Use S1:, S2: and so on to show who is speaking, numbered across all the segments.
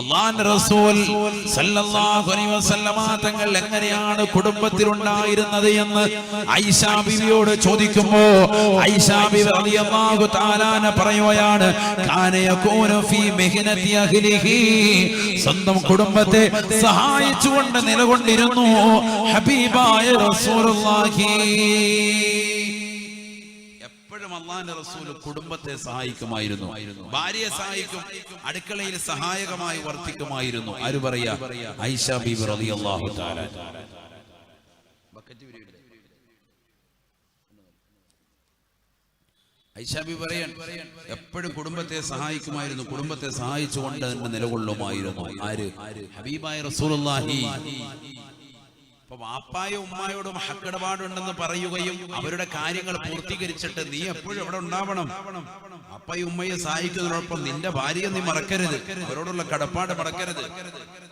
S1: അള്ളാന്റെ റസൂൽ സല്ലല്ലാഹു അലൈഹി വസല്ലമ തങ്ങൾ എങ്ങനെയാണ് കുടുംബത്തിൽ ഉണ്ടായിരുന്നത് എന്ന് ഐഷാ ബിവിയോട് ചോദിക്കുമ്പോ ഐഷാ ബിവി റളിയല്ലാഹു തആലാന പറയുകയാണ് കാന യകൂനു ഫീ മിഹ്നതി അഹ്ലിഹി. സ്വന്തം കുടുംബത്തെ സഹായിച്ചുകൊണ്ട് നിലകൊണ്ടിരുന്നു ഹബീബായ റസൂലുള്ളാഹി. അള്ളാന്റെ റസൂൽ കുടുംബത്തെ സഹായിക്കുമായിരുന്നു. ഭാര്യയെ സഹായിക്കും അടുക്കളയിൽ സഹായകമായി വർത്തിക്കുമായിരുന്നു. ആര് പറയാ? ഐഷ ഐഷാബി പറയാൻ എപ്പോഴും കുടുംബത്തെ സഹായിക്കുമായിരുന്നു. കുടുംബത്തെ സഹായിച്ചുകൊണ്ട് തന്നെ നിലകൊള്ളുമായിരുന്നു. ആര്? ഹബീബായ റസൂലുള്ളാഹി. അപ്പൊ വാപ്പായും ഉമ്മായോടും ഹക്കിടപാടുണ്ടെന്ന് പറയുകയും അവരുടെ കാര്യങ്ങൾ പൂർത്തീകരിച്ചിട്ട് നീ എപ്പോഴും അവിടെ ഉണ്ടാവണം? അപ്പയും ഉമ്മയെ സഹായിക്കുന്നതിനോടൊപ്പം നിന്റെ ഭാര്യയെ നീ മറക്കരുത്. അവരോടുള്ള കടപ്പാട് മറക്കരുത്.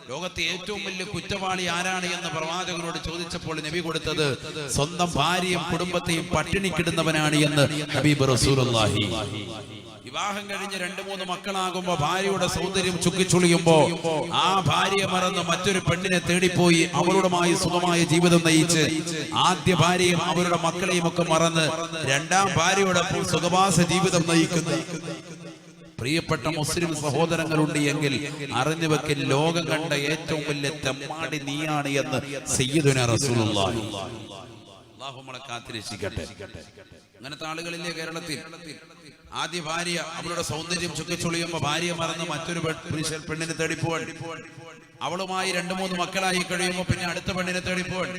S1: ലോകത്തെ ഏറ്റവും വലിയ കുറ്റവാളി ആരാണ് എന്ന് പ്രവാചകനോട് ചോദിച്ചപ്പോൾ നബി കൊടുത്തത് സ്വന്തം ഭാര്യയും കുടുംബത്തെയും പട്ടിണിക്കിടുന്നവനാണ് എന്ന് ഹബീബ് റസൂലുള്ളാഹി. വിവാഹം കഴിഞ്ഞ് രണ്ട് മൂന്ന് മക്കളാകുമ്പോ ഭാര്യയുടെ സൗന്ദര്യം ചുക്കിച്ചുളിയുമ്പോ ആ ഭാര്യയെ മറന്ന് മറ്റൊരു പെണ്ണിനെ തേടിപ്പോയി അവളുമായി സുഖമായ ജീവിതം നയിച്ച് ആദ്യ ഭാര്യയും അവരുടെ മക്കളെയും ഒക്കെ മറന്ന് രണ്ടാം ഭാര്യയോടൊപ്പം സുഖവാസ ജീവിതം നയിക്കുന്നു. പ്രിയപ്പെട്ട മുസ്ലിം സഹോദരങ്ങളുണ്ട് എങ്കിൽ അറിഞ്ഞു വെക്കൽ ലോകം കണ്ട ഏറ്റവും വലിയ തെമ്മാടി നീയാണ് എന്ന് സയ്യിദുന റസൂലുള്ളാഹി. അല്ലാഹു നമ്മളെ കാത്തിരക്ഷിക്കട്ടെ. അങ്ങനത്തെ ആളുകളില്ലേ കേരളത്തിൽ? ആദ്യ ഭാര്യ അവളുടെ സൗന്ദര്യം ചുക്കിച്ചുളിയുമ്പോ ഭാര്യ മറന്ന് മറ്റൊരു പുരുഷൻ പെണ്ണിനെ തേടിപ്പോൾ അവളുമായി രണ്ടു മൂന്ന് മക്കളായി കഴിയുമ്പോ പിന്നെ അടുത്ത പെണ്ണിനെ തേടിപ്പോവാൻ.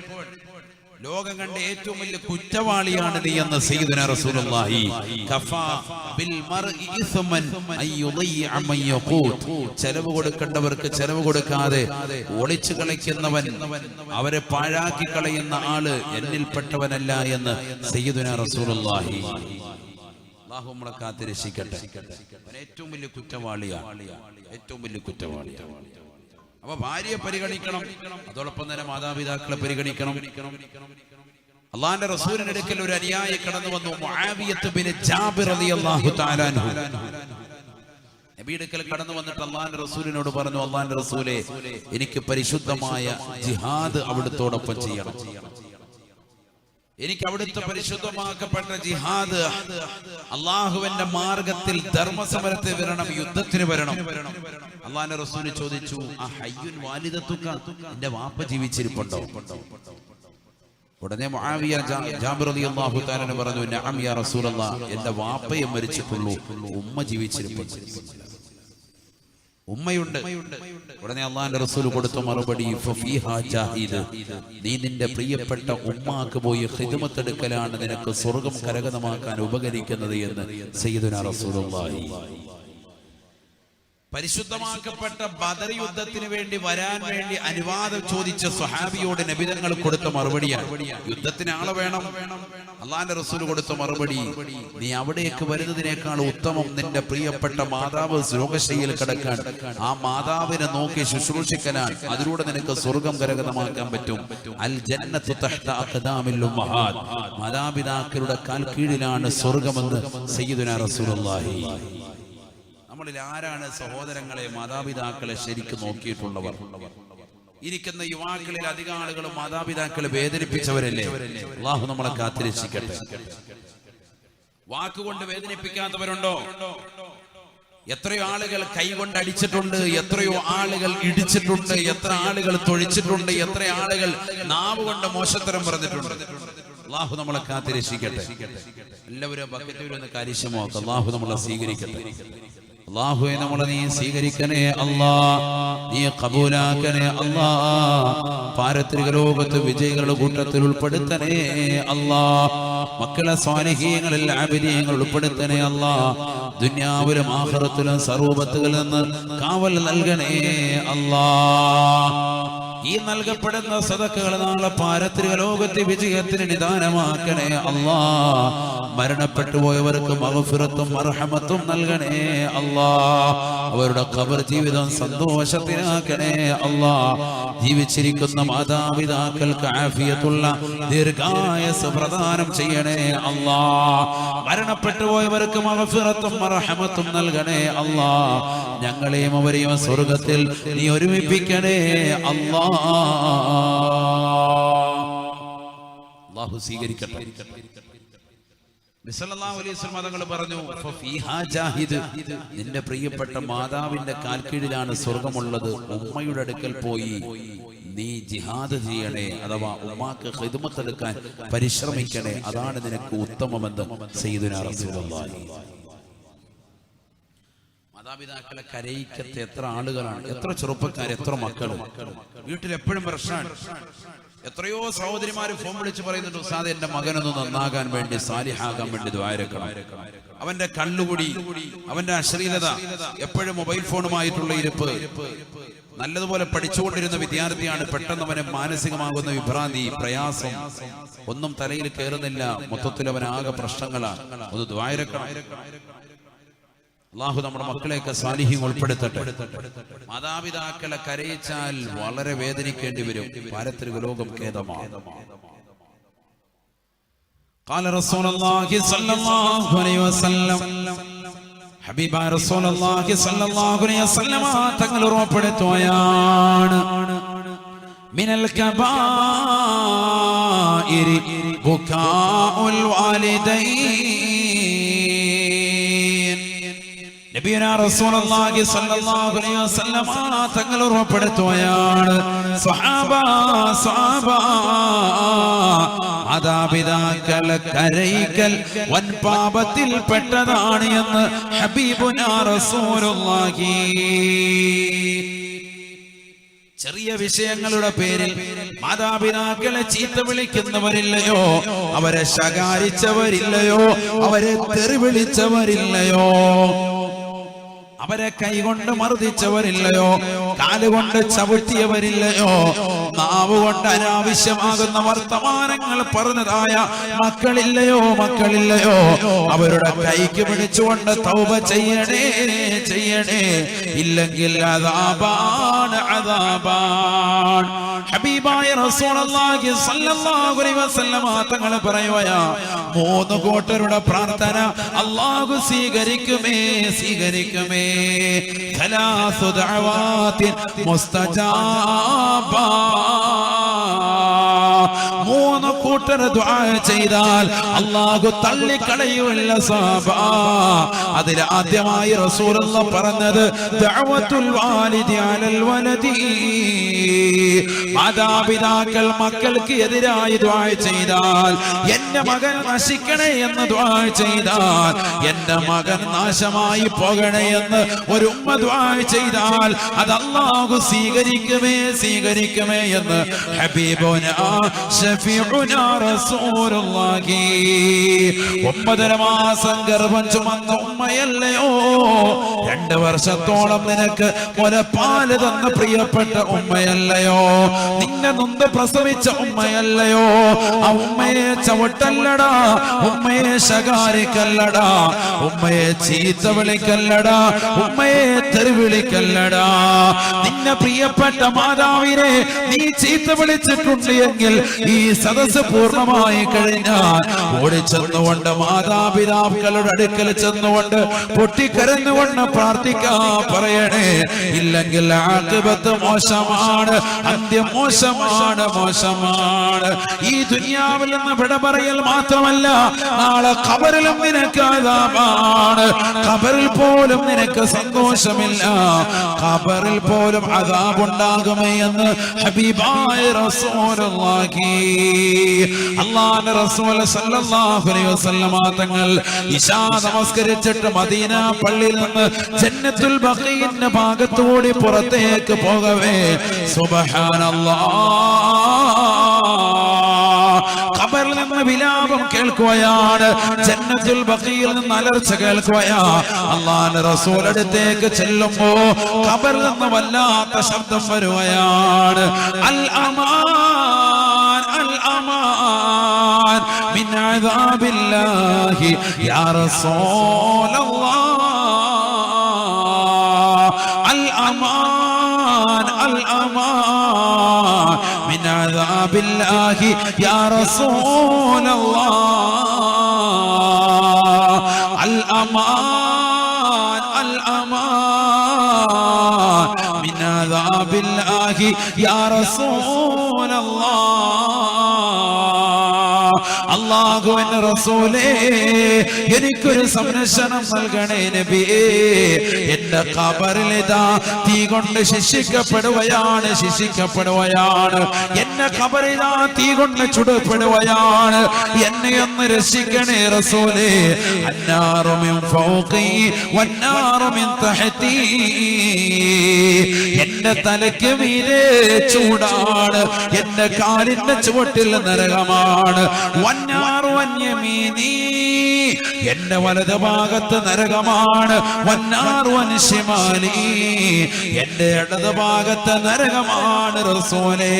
S1: ലോകം കണ്ട ഏറ്റവും വലിയ കുറ്റവാളിയാണ് നീ എന്ന് സയ്യിദുന റസൂലുള്ളാഹി. കഫാ ബിൽ മർഇ ഇസ്മൻ അയ്യുദിയ മൻ യഖൂത്. ചെലവ് കൊടുക്കേണ്ടവർക്ക് ചെലവ് കൊടുക്കാതെ ഒളിച്ചു കളിക്കുന്നവൻ അവരെ പാഴാക്കി കളയുന്ന ആൾ എന്നിൽപ്പെട്ടവനല്ല എന്ന് സയ്യിദുന റസൂലുള്ളാഹി. അള്ളാഹു നമ്മളെ കാത്തിരക്ഷിക്കട്ടെ രക്ഷിക്കട്ടെ. ഏറ്റവും വലിയ കുറ്റവാളിയാണ്. ഏറ്റവും വലിയ കുറ്റവാളിയാണ്. അപ്പൊ ഭാര്യയെ പരിഗണിക്കണം. അതോടൊപ്പം തന്നെ മാതാപിതാക്കളെ പരിഗണിക്കണം. അള്ളാന്റെ റസൂലിന്റെ അടുക്കൽ ഒരു അനുയായി കടന്നു വന്നു. അടുക്കൽ കടന്നു വന്നിട്ട് അള്ളാന്റെ റസൂലിനോട് പറഞ്ഞു അള്ളാന്റെ റസൂലെ എനിക്ക് പരിശുദ്ധമായ ജിഹാദ് അവിടുത്തോടൊപ്പം ചെയ്യണം. എനിക്ക് അവിടുത്തെ പരിശുദ്ധമാക്കപ്പെട്ട ജിഹാദ് അള്ളാഹുവിന്റെ മാർഗത്തിൽ ധർമ്മസമരത്തെ വരണം യുദ്ധത്തിന് വരണം. അള്ളാഹിന്റെ റസൂൽ ചോദിച്ചു ആ ഹയ്യുൻ വാലിദത്തുക്ക എന്റെ വാപ്പ ജീവിച്ചിരിപ്പുണ്ടോ? ഉടനെ മുആവിയ ജാബിർ റളിയല്ലാഹു തആല പറഞ്ഞു നഅം യാ റസൂലല്ലാഹ് എന്റെ വാപ്പയെ മരിച്ചിട്ടുള്ളൂ ഉമ്മ ജീവിച്ചിരിപ്പുണ്ട്. ഉമ്മയുണ്ട് ഉടനെ അള്ളാന്റെ റസൂൽ കൊടുത്ത മറുപടി. നീ നിന്റെ പ്രിയപ്പെട്ട ഉമ്മാക്ക് പോയി ഹിതുമത്തെടുക്കലാണ് നിനക്ക് സ്വർഗം കരകതമാക്കാൻ ഉപകരിക്കുന്നത് എന്ന് സയ്യിദുന റസൂലുള്ളാഹി പരിശുദ്ധമാക്കപ്പെട്ട ബദർ യുദ്ധത്തിന് വേണ്ടി വരാൻ വേണ്ടി അനുവാദം ചോദിച്ച സ്വഹാബിയോട് നബിതങ്ങൾ കൊടുത്ത മറുപടിയാണ് യുദ്ധത്തിന് ആളെ വേണം. അള്ളാന്റെ റസൂൽ കൊടുത്ത മറുപടി നീ അവിടേക്ക് വരുന്നതിനേക്കാൾ ഉത്തമം നിന്റെ പ്രിയപ്പെട്ട മാതാവ് രോഗശൈലിയിൽ കിടക്കാൻ. ആ മാതാവിനെ നോക്കി ശുശ്രൂഷിക്കലാൻ അതിലൂടെ നിനക്ക് സ്വർഗം കരകതമാക്കാൻ പറ്റും. അൽ ജന്നത്തു മാതാപിതാക്കളുടെ കാൽ കീഴിലാണ് സ്വർഗമെന്ന് സയ്യിദുന റസൂലുള്ളാഹി. നമ്മളിൽ ആരാണ് സഹോദരങ്ങളെ മാതാപിതാക്കളെ ശരിക്കും നോക്കിയിട്ടുള്ളവർ? ഇരിക്കുന്ന യുവാക്കളിൽ അധികം ആളുകളും മാതാപിതാക്കളെ വേദനിപ്പിച്ചവരല്ലേ? അള്ളാഹു നമ്മളെ കാത്തിരക്ഷിക്കട്ടെ. വാക്കുകൊണ്ട് വേദനിപ്പിക്കാത്തവരുണ്ടോ? എത്രയോ ആളുകൾ കൈകൊണ്ട് അടിച്ചിട്ടുണ്ട് എത്രയോ ആളുകൾ ഇടിച്ചിട്ടുണ്ട് എത്ര ആളുകൾ തൊഴിച്ചിട്ടുണ്ട് എത്ര ആളുകൾ നാവ് കൊണ്ട് മോശത്തരം പറഞ്ഞിട്ടുണ്ട്. അള്ളാഹു നമ്മളെ കാത്തിരക്ഷിക്കട്ടെ. എല്ലാവരും ബക്കറ്റൂരൊന്ന് കാര്യക്ഷമമാക്കും. അള്ളാഹു നമ്മളെ സ്വീകരിക്കട്ടെ. അള്ളാഹുവെ നമ്മളെ നീ സ്വീകരിക്കണേ അല്ലാ. നീ കബൂലാക്കണേ അല്ലാ. പാരത്രിക ലോകത്ത് വിജയികളുടെ കൂട്ടത്തിൽ ഉൾപ്പെടുത്തണേ അല്ലാ. മക്കളെ സ്വാനഹീയങ്ങളിൽ ആഭിനീയങ്ങൾ ഉൾപ്പെടുത്തണേ അല്ലാ. ദുന്യാവിലും ആഹ്റത്തിലും സർവപത്തുകളിൽ നിന്ന് കാവൽ നൽകണേ അല്ലാ. ഈ നൽകപ്പെടുന്ന സദക്കുകൾ നാളെ പാരത്രിക ലോകത്തെ വിജയത്തിന് നിദാനമാക്കണേ. അള്ളാ മരണപ്പെട്ടു പോയവർക്ക് മഹഫിറത്തും അർഹമത്തും നൽകണേ. അള്ളാ അവരുടെ ഖബർ ജീവിതം സന്തോഷത്തിനാക്കണേ അള്ളാ ജീവിച്ചിരിക്കുന്ന മാതാപിതാക്കൾക്ക് ആഫിയത്തുള്ള ദീർഘായസ് പ്രദാനം ചെയ്യണേ. അല്ലാ മരണപ്പെട്ടു പോയവർക്ക് മഹഫിറത്തും മറഹമത്തും നൽകണേ അല്ലാ. ഞങ്ങളെയും അവരെയും സ്വർഗത്തിൽ നീ ഒരുമിപ്പിക്കണേ അള്ളാഹു സ്വീകരിക്കട്ടെ. തങ്ങൾ പറഞ്ഞു നിന്റെ പ്രിയപ്പെട്ട മാതാവിന്റെ കാൽക്കീഴിലാണ് സ്വർഗമുള്ളത്. ഉമ്മയുടെ അടുക്കൽ പോയി. നീ ജിഹാദ് ചെയ്യണേ അഥവാ ഉമ്മാക്ക് ഹിദ്മത്തെടുക്കാൻ പരിശ്രമിക്കണേ അതാണ് നിനക്ക് ഉത്തമമെന്ന് സയ്യിദുനാ റസൂലുള്ളാഹി. മാതാപിതാക്കളെ കരയിക്കത്തെ എത്ര ആളുകളാണ്? എത്ര ചെറുപ്പക്കാർ എത്ര മക്കളും? വീട്ടിൽ എപ്പോഴും പ്രശ്നമാണ് എത്രയോ സഹോദരിമാര് ഫോൺ വിളിച്ച് പറയുന്നുണ്ട് ഉസ്താദ് എന്റെ മകനൊന്ന് നന്നാകാൻ വേണ്ടി സാലിഹാകാൻ വേണ്ടി ദ്വാരക്കണം അവന്റെ കണ്ണുകൂടി അവന്റെ അശ്ലീലത എപ്പോഴും മൊബൈൽ ഫോണുമായിട്ടുള്ള ഇരിപ്പ്. നല്ലതുപോലെ പഠിച്ചുകൊണ്ടിരുന്ന വിദ്യാർത്ഥിയാണ് പെട്ടെന്ന് അവന് മാനസികമാകുന്ന വിഭ്രാന്തി പ്രയാസം ഒന്നും തലയിൽ കയറുന്നില്ല മൊത്തത്തിൽ അവൻ ആകെ പ്രശ്നങ്ങളാണ് ഒന്ന് ദ്വാരക്കണം അള്ളാഹു നമ്മുടെ മക്കളെയൊക്കെ സാലിഹ്യം ഉൾപ്പെടുത്തട്ടെ മാതാപിതാക്കളെ കരയിച്ചാൽ വളരെ വേദനിക്കേണ്ടി വരും പാരത്രിക ലോകം ഖേദമാണ് قال رسول الله صلى الله عليه وسلم തങ്ങൾ ഉറപ്പെടുത്തുകയാണ് മിനൽ കബായിരി വാലിദൈൻ. റസൂലുള്ളാഹി സ്വല്ലല്ലാഹു അലൈഹി വസല്ലമ തങ്ങൾ ഉറപ്പെടുത്തുകയാണ് സ്വഹാബ സ്വഹാബ മാതാപിതാക്കളെ കരയിക്കൽ വൻ പാപത്തിൽ പെട്ടതാണ് എന്ന് ഹബീബുനാ റസൂലുള്ളാഹി. ചെറിയ വിഷയങ്ങളുടെ പേരിൽ മാതാപിതാക്കളെ ചീത്ത വിളിക്കുന്നവരില്ലയോ? അവരെ ശകാരിച്ചവരില്ലയോ? അവരെ തെറി വിളിച്ചവരില്ലയോ അവരെ കൈകൊണ്ട് മർദ്ദിച്ചവരില്ലയോ കാലുകൊണ്ട് ചവിട്ടിയവരില്ലയോ നാവ് കൊണ്ട് അനാവശ്യമാകുന്ന വർത്തമാനങ്ങൾ പറഞ്ഞതായ മക്കളില്ലയോ മക്കളില്ലയോ അവരുടെ കൈക്ക് പിടിച്ചുകൊണ്ട് തൗപ ചെയ്യണേ ചെയ്യണേ. ഇല്ലെങ്കിൽ അതാപാണ് അതാപാണ്. ഹബീബായ റസൂലുള്ളാഹി സ്വല്ലല്ലാഹു അലൈഹി വസല്ലമ തങ്ങൾ പറയുകയാ മൂന്ന് കൂട്ടരുടെ പ്രാർത്ഥന അല്ലാഹു സ്വീകരിക്കുമേ സ്വീകരിക്കുമേ ثلاث دعوات مستجابة മൂന്ന് കൂട്ടർ ചെയ്താൽ അള്ളാഹു തള്ളിക്കളയുമല്ല സാബ. അതിൽ ആദ്യമായി റസൂലുള്ള പറഞ്ഞത് ദഅവത്തുൽ മാതാപിതാക്കൾ മക്കൾക്ക് എതിരായി ദുആ ചെയ്താൽ എന്റെ മകൻ നശിക്കണേ എന്ന് ദ്വാ ചെയ്താൽ എന്റെ മകൻ നാശമായി പോകണേ എന്ന് ഒരു ഉമ്മ ദ്വാ ചെയ്താൽ അത് അള്ളാഹു സ്വീകരിക്കുമേ സ്വീകരിക്കുമേ എന്ന് ഒമ്പതര മാസം ഗർഭം ചുമന്ന ഉമ്മയല്ലയോ? രണ്ട് വർഷത്തോളം നിനക്ക് മുലപ്പാൽ തന്ന പ്രിയപ്പെട്ട ഉമ്മയല്ലയോ? നിന്നെ നൊന്ത് പ്രസവിച്ച ഉമ്മയല്ലയോ? ആ ഉമ്മയെ ചവിട്ടല്ലടാ ഉമ്മയെ ശകാരിക്കല്ലടാ ഉമ്മയെ ചീത്ത വിളിക്കല്ലടാ ഉമ്മയെ തെറിവിളിക്കല്ലടാ നിന്നെ പ്രിയപ്പെട്ട മാതാവിനെ നീ ചീത്ത വിളിച്ചിട്ടുണ്ട് എങ്കിൽ ഈ സദസ് പൂർണമായി കഴിഞ്ഞാൽ ഓടിച്ചെന്നുകൊണ്ട് മാതാപിതാക്കളുടെ അടുക്കൽ ചെന്നുകൊണ്ട് പൊട്ടിക്കരഞ്ഞുകൊണ്ട് പ്രാർത്ഥിക്കാ പറയണേ. ഇല്ലെങ്കിൽ ആക്കിബത്ത് മോശമാണ് അന്ത്യം മോശമാണ് മോശമാണ്. ഈ ദുനിയാവിൽ നിന്ന് വിട പറയൽ മാത്രമല്ല നാളെ ഖബറിലും നിനക്ക് അതാപാണ് ഖബറിൽ പോലും നിനക്ക് സന്തോഷമില്ല. ഖബറിൽ പോലും അതാപുണ്ടാകുമേ എന്ന് ഹബീബായ റസൂലുള്ളാഹി. അള്ളാഹുവിന്റെ റസൂൽ സല്ലല്ലാഹു അലൈഹി വസല്ലമ തങ്ങൾ ഇശാ നമസ്കരിച്ചിട്ട് മദീന പള്ളിയിൽ നിന്ന് ജന്നത്തുൽ ബഖീന്റെ ഭാഗത്തുകൂടി പുറത്തേക്ക് പോകവേ. സുബ്ഹാനല്ലാഹ്. ഖബറിൽ നിന്ന് വിലാപം കേൾക്കുകയാണ്. ജന്നത്തുൽ ബഖീൽ നിന്ന് അലർച്ച കേൾക്കുകയാ. അള്ളാഹുവിന്റെ റസൂൽ അടുത്തേക്ക് ചെല്ലുമ്പോ ഖബറിൽ നിന്ന് വല്ലാത്ത ശബ്ദം വരുകയാണ്. അൽ അമാൻ അൽ അമാൻ മിൻ അദാബില്ലാഹി യാ റസൂലല്ലാഹ് من عذاب الله يا رسول الله الأمان الأمان من عذاب الله يا رسول الله അള്ളാഹുവിന്റെ റസൂലേ എനിക്കൊരു സംരക്ഷണം നൽകണേ നബിയേ എന്റെ കബറിലിതാ തീ കൊണ്ട് ശിക്ഷിക്കപ്പെടുകയാണ് ശിക്ഷിക്കപ്പെടുകയാണ് എന്നെ കബറിലാ തീ കൊണ്ട് ചുടപ്പെടുകയാണ് എന്നെ ഒന്ന് രക്ഷിക്കണേ റസൂലേ. അന്നാറുമിൻ ഫൗഖി വന്നാറുമിൻ തഹതി. എന്റെ തലയ്ക്ക് മീരെ ചൂടാണ്. എന്റെ കാലിന്റെ ചുവട്ടിൽ നരകമാണ്. വന്നാറു വന്യമീനീ എന്റെ വലത് ഭാഗത്ത് നരകമാണ്. വന്നാറു വൻശിമാലി എന്റെ ഇടത് ഭാഗത്ത് നരകമാണ് റസൂലേ.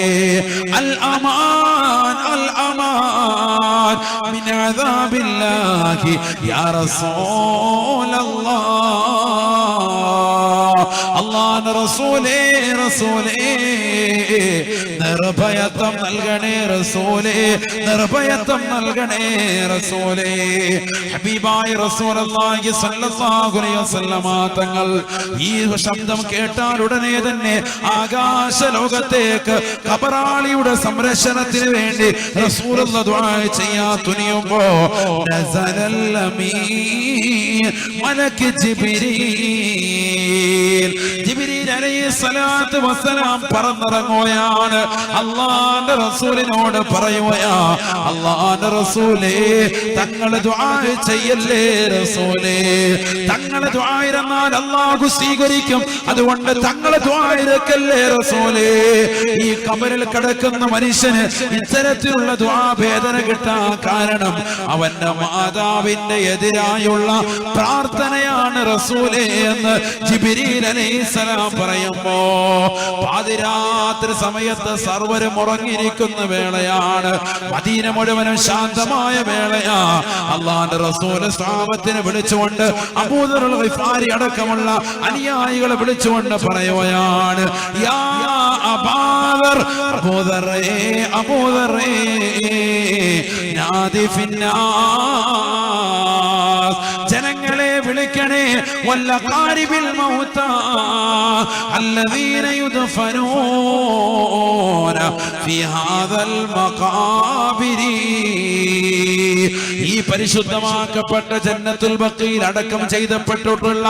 S1: അൽ അമാൻ അൽ അമാൻ മിൻ അദാബില്ലാഹി യാ റസൂലല്ലാഹ് അള്ളാഹ് റസൂലേ റസൂലേ. നിർഭയത്വം നൽകണേ റസൂലേ. നിർഭയത്വം നൽകണേ റസൂലേ. ഹബീബായ റസൂലുള്ളാഹി സ്വല്ലല്ലാഹു അലൈഹി വസല്ലമ തങ്ങൾ ഈ ശബ്ദം കേട്ടാൽ ഉടനെ തന്നെ ആകാശ ലോകത്തേക്ക് കബറാളിയുടെ സംരക്ഷണത്തിന് വേണ്ടി റസൂലുള്ള ദുആ ചെയ്യാ തുനിയുമ്പോ നസലൽ അമീൻ മലക്ക് ജിബ്രീൽ സ്വലാത്തു വസ്സലാം പറന്നിറങ്ങുകയാണ്. അള്ളാന്റെ റസൂലിനോട് പറയുകയാ അള്ളാന്റെ റസൂലേ തങ്ങൾ ചെയ്യല്ലേ റസൂലേ? തങ്ങൾ ദ്വായിരുന്നാൽ അള്ളാഹു സ്വീകരിക്കും. അതുകൊണ്ട് തങ്ങളെ ദ്വായിരക്കല്ലേ റസൂലേ? ഈ കബറിൽ കിടക്കുന്ന മനുഷ്യന് ഇത്തരത്തിലുള്ള ദ്വാഭേദന കിട്ടാൻ കാരണം അവന്റെ മാതാവിന്റെ എതിരായുള്ള പ്രാർത്ഥനയാണ് റസൂലേ എന്ന് ജിബിരി അലൈഹിസ്സലാം പറയുമ്പോ പാതിരാത്രി സമയത്ത് സർവരും ഉറങ്ങിയിരിക്കുന്ന വേളയാണ്. മദീന മുഴുവനും ശാന്തമായ വേളയാ. അള്ളാന്റെ റസൂൽ സ്ഥാപത്തിന് വിളിച്ചുകൊണ്ട് അബൂദറുൽ ഗിഫാരി അടക്കമുള്ള അനുയായികളെ വിളിച്ചുകൊണ്ട് പറയുകയാണ് യാ അബാദർ والأقارب الموتى الذين يدفنون في هذا المقابر. ഈ പരിശുദ്ധമാക്കപ്പെട്ട ജന്നത്തുൽ ബക്കയിൽ അടക്കം ചെയ്തപ്പെട്ടിട്ടുള്ള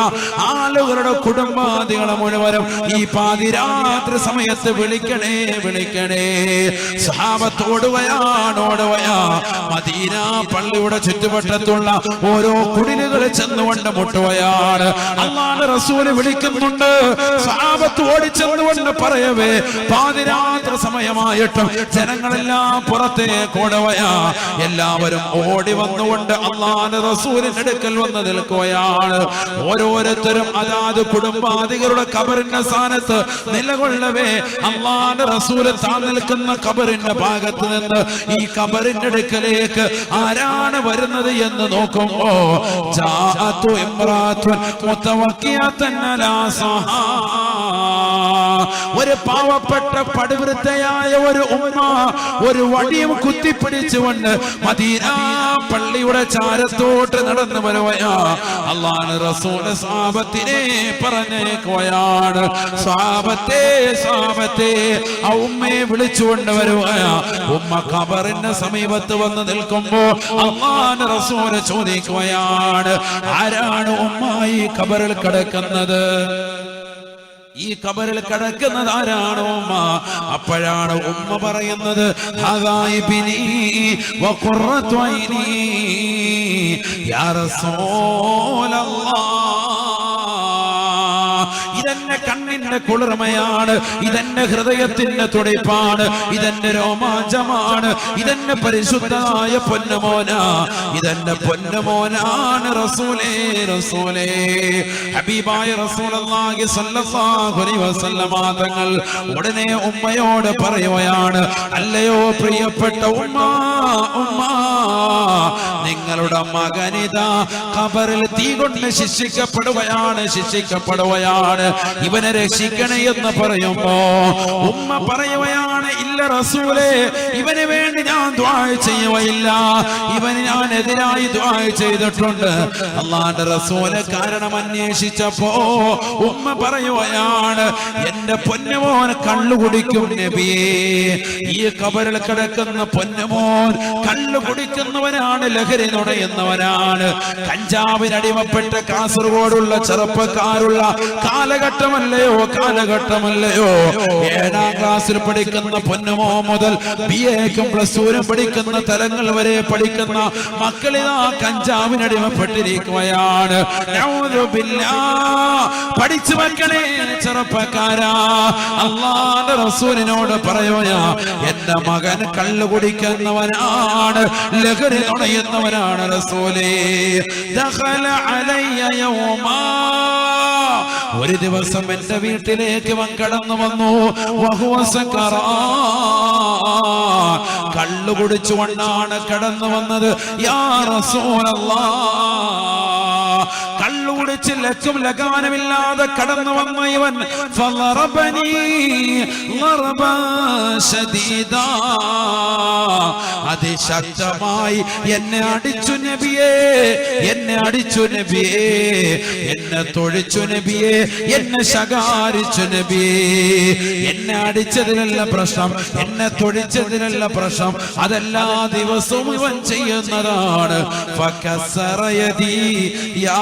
S1: ആളുകളുടെ കുടുംബാദികളെ മുഴുവനും ഈ പാതിരാത്രി സമയത്ത് വിളിക്കണേ വിളിക്കണേ. സഹാബത്തോടുവയാ നോടുവയാ മദീന പള്ളിയുടെ ചുറ്റുവട്ടത്തുള്ള ഓരോ കുടിലുകളിൽ ചെന്നുകൊണ്ട് മുട്ടുവയാണ് അള്ളാണ് റസൂൽ വിളിക്കുന്നുണ്ട്. സഹാബത്ത് ഓടിച്ചെന്നുകൊണ്ട് പറയവേ പാതിരാത്രി സമയമായ? സമയമായിട്ടും ജനങ്ങളെല്ലാം പുറത്തേക്ക് ഓടുകയാ. എല്ലാവരും ഓടി വന്നുകൊണ്ട് അള്ളാന്റെ റസൂലിന്റെ അടുക്കൽ വന്ന് നിൽക്കുകയാണ്. ഓരോരുത്തരും അതാത് കുടുംബാധികളുടെ കബറിന്റെ സ്ഥാനത്ത് നിലകൊള്ളവേ. അള്ളാന്റെ റസൂൽ താൻ നിൽക്കുന്ന കബറിന്റെ ഭാഗത്ത് നിന്ന് ഈ കബറിന്റെ അടുക്കലേക്ക് ആരാണ് വരുന്നത് എന്ന് നോക്കുമ്പോ ജാഅത്തു ഇമ്രാത്തുൻ മുതവക്കിയത്തൻ അലാ സഹാ. ഒരു പാവപ്പെട്ട പടുവൃത്തയായ ഒരു ഉമ്മ ഒരു വടിയും കുത്തിപ്പിടിച്ചുകൊണ്ട് മദീന പള്ളിയുടെ ചാരത്തോട്ട് നടന്നു വരുവയാ അള്ളാണ് റസൂൽ സാപത്തിനെ പറഞ്ഞേക്കുകയാണ്. സാപത്തെ സാപത്തെ ആ ഉമ്മയെ വിളിച്ചുകൊണ്ട് വരുവയാ ഉമ്മ ഖബറിന്റെ സമീപത്ത് വന്ന് നിൽക്കുമ്പോ അള്ളാന് റസൂൽ ചോദിക്കുകയാണ് ആരാണ് ഉമ്മ ഈ ഖബറിൽ കിടക്കുന്നത്? ഈ കബറിൽ കിടക്കുന്നത് ആരാണോ ഉമ്മ? അപ്പോഴാണ് ഉമ്മ പറയുന്നത് "ഹദാ ഇബ്നീ വഖുറത്തു ഐനീ യാ ഇതെന്റെ കുളിർമയാണ് ഇതെന്റെ ഹൃദയത്തിന്റെ തുടിപ്പാണ് ഇതെന്റെ രോമാഞ്ചമാണ് ഇതെന്റെ പരിശുദ്ധമായ പൊന്നമോന ഇതെന്റെ പൊന്നമോനാണ് റസൂലേ റസൂലേ. ഹബീബായ വസല്ലമ തങ്ങൾ ഉടനെ ഉമ്മയോട് പറയുകയാണ് അല്ലയോ പ്രിയപ്പെട്ട ഉമ്മ ഉമ്മ നിങ്ങളുടെ മകനിതാ ഖബറിൽ തീ കൊണ്ട് ശിക്ഷിക്കപ്പെടുകയാണ് ശിക്ഷിക്കപ്പെടുകയാണ്. ഇവനെ രക്ഷിക്കണേ എന്ന് പറയുമ്പോ ഉമ്മ പറയുകയാണ് ഇല്ല റസൂലേ ഇവന് വേണ്ടി ഞാൻ ദ്വാ ചെയ്യുകയില്ല. ഇവന് ഞാൻ എതിരായി ദ്വാ ചെയ്തിട്ടുണ്ട്. അള്ളാന്റെ റസൂൽ കാരണം അന്വേഷിച്ചപ്പോ ഉമ്മ പറയുകയാണ് എന്റെ പൊന്നുമോൻ കള്ളു കുടിക്കും നബിയേ ഈ കബറിൽ കിടക്കുന്ന പൊന്നുമോൻ കള്ളു കുടിക്കുന്നവനാണ് ലഹരി നുടയുന്നവനാണ് കഞ്ചാവിനടിമപ്പെട്ട കാസർഗോഡുള്ള ചെറുപ്പക്കാരുള്ള കാലഘട്ടമല്ലയോ കാലഘട്ടമല്ലയോ? ഏഴാം ക്ലാസ്സിൽ പഠിക്കുന്ന പൊന്നുമോ മുതൽ ബി എക്കും പ്ലസ് ടുവിനും പഠിക്കുന്ന തലങ്ങൾ വരെ പഠിക്കുന്ന മക്കളിതാ കഞ്ചാവിനടിമപ്പെട്ടിരിക്കുകയാണ്. പഠിച്ചു മക്കളെ ചെറുപ്പക്കാരാ. അള്ളാന്റെ റസൂലിനോട് പറയോയാ എന്റെ മകൻ കള്ളു കുടിക്കുന്നവനാണ് ലഹരി നുണയുന്നവനാണ് റസൂലേ. ദഖല അലയ്യ യൗമാ. ഒരു ദിവസം എന്റെ വീട്ടിലേക്ക് കടന്നു വന്നു. കള്ളു കുടിച്ചുകൊണ്ടാണ് കടന്നു വന്നത്. യാ കള്ളു കുടിച്ച് ലക്കും ലഗാനമില്ലാതെ കടന്നു വന്ന ഇവൻ. അതിശക്തമായി എന്നെ അടിച്ചു നബിയേ എന്നെ അടിച്ചു നബിയേ എന്നെ തൊഴിച്ചു നബിയേ എന്നെ ശകാരിച്ചു നബിയേ. എന്നെ അടിച്ചതിനല്ല പ്രശ്നം എന്നെ തൊഴിച്ചതിനല്ല പ്രശ്നം. അതെല്ലാ ദിവസവും ഇവൻ ചെയ്യുന്നതാണ്. യാ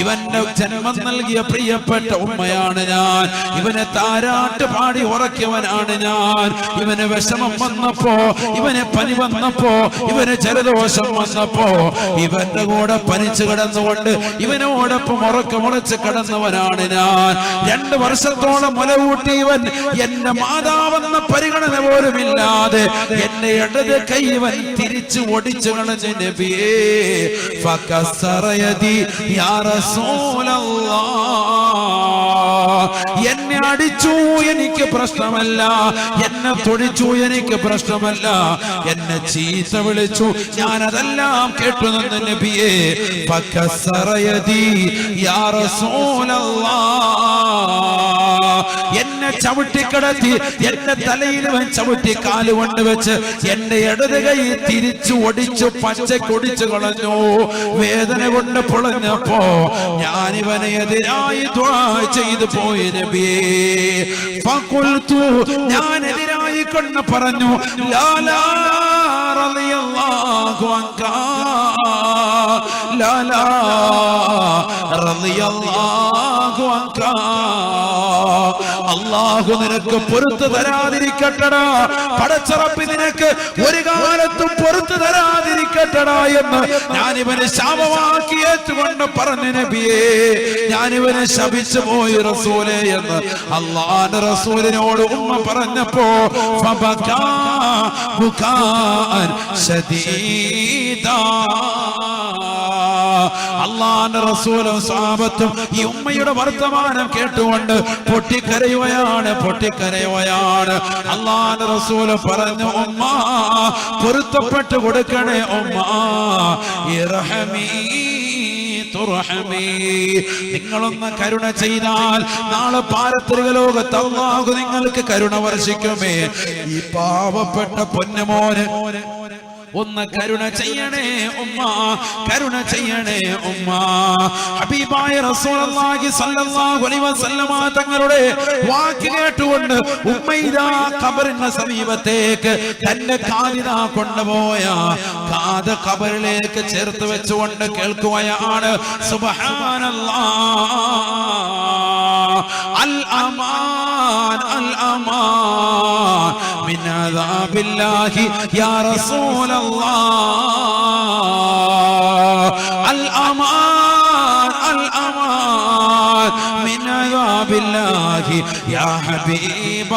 S1: ഇവന്റെ ജന്മം നൽകിയ പ്രിയപ്പെട്ട ഉമ്മയാണ് ഞാൻ. ഇവനെ താരാട്ട് പാടി ഉറക്കിയവനാണ് ഞാൻ. ഇവന് വിഷമം വന്നപ്പോ ഇവനെ പനി വന്നപ്പോ ഇവന് ജലദോഷം വന്നപ്പോ ഇവന്റെ കൂടെ പനിച്ചു കിടന്നുകൊണ്ട് ഇവനോടൊപ്പം ഉറക്കമുളച്ച് കിടന്നവനാണ് ഞാൻ. രണ്ട് വർഷത്തോളം മുലകൂട്ടി ഇവൻ എന്റെ മാതാവെന്ന പരിഗണന പോലും ഇല്ലാതെ എന്റെ ഇടത് കൈവൻ തിരിച്ചു ഓടിച്ചു കളഞ്ഞ നബിയേ ഫക്കസറയതി യാ റസൂലല്ലാഹ് എന്നെ അടിച്ചു എനിക്ക് പ്രശ്നമല്ല. എന്നെ തൊഴിച്ചു എനിക്ക് പ്രശ്നമല്ല. എന്നെ ചീത്ത വിളിച്ചു. ഞാൻ അതെല്ലാം കേട്ടു നിന്ന് എന്നെ ചവിട്ടിക്കിടത്തി എന്റെ തലയിൽ ചവിട്ടി കാലുകൊണ്ട് വെച്ച് എന്റെ ഇടത് കൈ തിരിച്ചു ഒടിച്ചു പച്ചക്കൊടിച്ചു കളഞ്ഞു. വേദന കൊണ്ട് പൊളഞ്ഞപ്പോ ഞാനിവനെ എതിരായി ചെയ്തു പോയി നബിയേ. ഞാൻ എതിരായി കൊണ്ട് പറഞ്ഞു ലാലാ റളിയല്ലാഹു അൻക ലാലാ റളിയല്ലാഹു അൻക അള്ളാഹു നിനക്ക് പൊറത്തു തരാതിരിക്കട്ടടാ. പടച്ചറപ്പി നിനക്ക് ഒരു കാലത്തും പൊറത്തു തരാതിരിക്കട്ടടാ എന്ന് ഞാൻ ഇവനെ ശാപമാക്കി ഏറ്റുകൊണ്ട് പറഞ്ഞു നബിയേ ഞാൻ ഇവനെ ശപിച്ചു പോയി റസൂലെ എന്ന് അള്ളാന്റെ റസൂലിനോട് ഉമ്മ പറഞ്ഞപ്പോ ശദീദാ. അള്ളാന്റെ റസൂലും സാപത്തും ഈ ഉമ്മയുടെ വർത്തമാനം കേട്ടുകൊണ്ട് പൊട്ടിക്കരയുകയാണ് പൊട്ടിക്കരയുകയാണ്. അള്ളാന്റെ റസൂൽ പറഞ്ഞു ഉമ്മ പൊരുത്തപ്പെട്ട് കൊടുക്കണേ ഉമ്മ. തുർഹമീ. നിങ്ങളൊന്ന് കരുണ ചെയ്താൽ നാളെ പാരത്രിക ലോകത്ത് അള്ളാഹു നിങ്ങൾക്ക് കരുണ വർഷിക്കുമേ. ഈ പാവപ്പെട്ട പൊന്നമോന് ഒന്ന് കരുണ ചെയ്യണേ ഉമ്മ കരുണ ചെയ്യണേ ഉമ്മ. ഹബീബായ റസൂലുള്ളാഹി സ്വല്ലല്ലാഹു അലൈഹി വസല്ലമ തങ്ങളുടെ വാക്ക് കേട്ടുകൊണ്ട് ഉമ്മ ഖബറിന്റെ സമീപത്തേക്ക് തന്റെ കാലിന കൊണ്ടുപോയ കാത് ഖബറിലേക്ക് ചേർത്ത് വെച്ചുകൊണ്ട് കേൾക്കുകയാണ്. സുബ്ഹാനല്ലാഹ്. അൽ അമാൻ അൽ അമാൻ من عذاب الله يا رسول الله الأمان الأمان من عذاب الله يا حبيب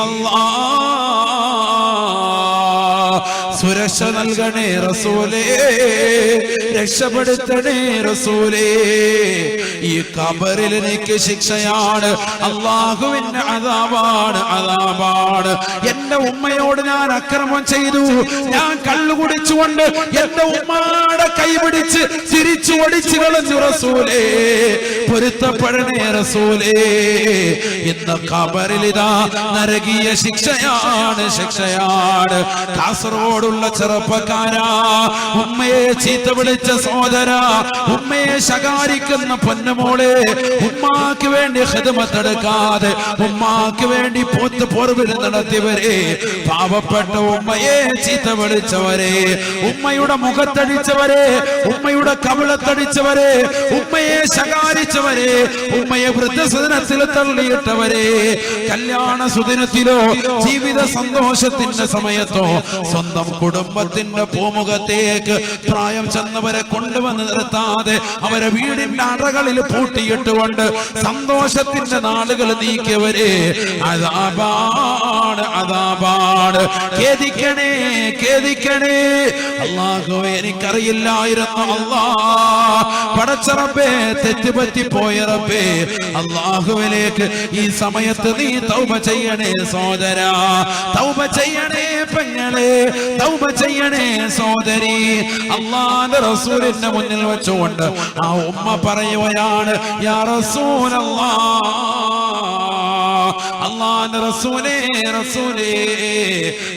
S1: الله സുരക്ഷ നൽകണേ റസൂലേ രക്ഷപ്പെടുത്തണേ റസൂലേ ഈ കബറിൽ എനിക്ക് ശിക്ഷയാണ്. അള്ളാഹുവിന്റെ അതാവാണ് അതാവാണ് എന്റെ ഉമ്മയോട് ഞാൻ അക്രമം ചെയ്തു. ഞാൻ കള്ളു കുടിച്ചുകൊണ്ട് എന്റെ ഉമ്മയുടെ കൈ പിടിച്ച് തിരിച്ചു ഒടിച്ചു കളഞ്ഞു റസൂലേ. പൊരുത്തപ്പെടണേ റസൂലേ. ഇന്ന് കബറിലിതാ നരകീയ ശിക്ഷയാണ് ശിക്ഷയാണ്. കാസർഗോഡുള്ള ചെറുപ്പക്കാരാ. ഉമ്മയെ ചീത്ത വിളിച്ച സോദര ഉമ്മയെ ശകാരിക്കുന്ന പൊന്നുമോളെ ഉമ്മാക്ക് വേണ്ടി ഹൃദമത്തെടുക്കാതെ ഉമ്മാക്ക് വേണ്ടി പോത്ത് പൊറവിൽ നടത്തിയവരെ പാവപ്പെട്ട ഉമ്മയെ ചീത്ത വിളിച്ചവരെ ഉമ്മയുടെ മുഖത്തടിച്ചവരെ ഉമ്മയുടെ കവിളത്തടിച്ചവരെ ഉമ്മയെ ശകാരിച്ചവരെ ഉമ്മയെ വൃദ്ധസദനത്തിൽ തള്ളിയിട്ടവരെ കല്യാണ സുദിനത്തിലോ ജീവിത സന്തോഷത്തിന്റെ സമയത്തോ സ്വന്തം കുടുംബത്തിന്റെ പൂമുഖത്തേക്ക് പ്രായം ചെന്നവരെ കൊണ്ടുവന്ന് നിർത്താതെ അവരെ വീടിന്റെ അറകളിൽ പൂട്ടിയിട്ടുകൊണ്ട് സന്തോഷത്തിന്റെ നാളുകൾ നീക്കിയവരെ അതാപാട് അതാപാട് ഖേദിക്കണേ ഖേദിക്കണേ. അള്ളാഹു എനിക്കറിയില്ലായിരുന്നു അള്ളാ. പടച്ചറപ്പേ തെറ്റുപറ്റി പോയറപ്പേ അള്ളാഹുവിലേക്ക് ഈ സമയത്ത് നീ തൗബ ചെയ്യണേ സോദര തൗബ ചെയ്യണേ പെങ്ങളെ. തൗബ ചെയ്യണേ സോദരി അള്ളാന്റെ റസൂലിന്റെ മുന്നിൽ വെച്ചുകൊണ്ട് ആ ഉമ്മ പറയുകയാണ് യാ അള്ളാന്റെ റസൂലേ റസൂലേ.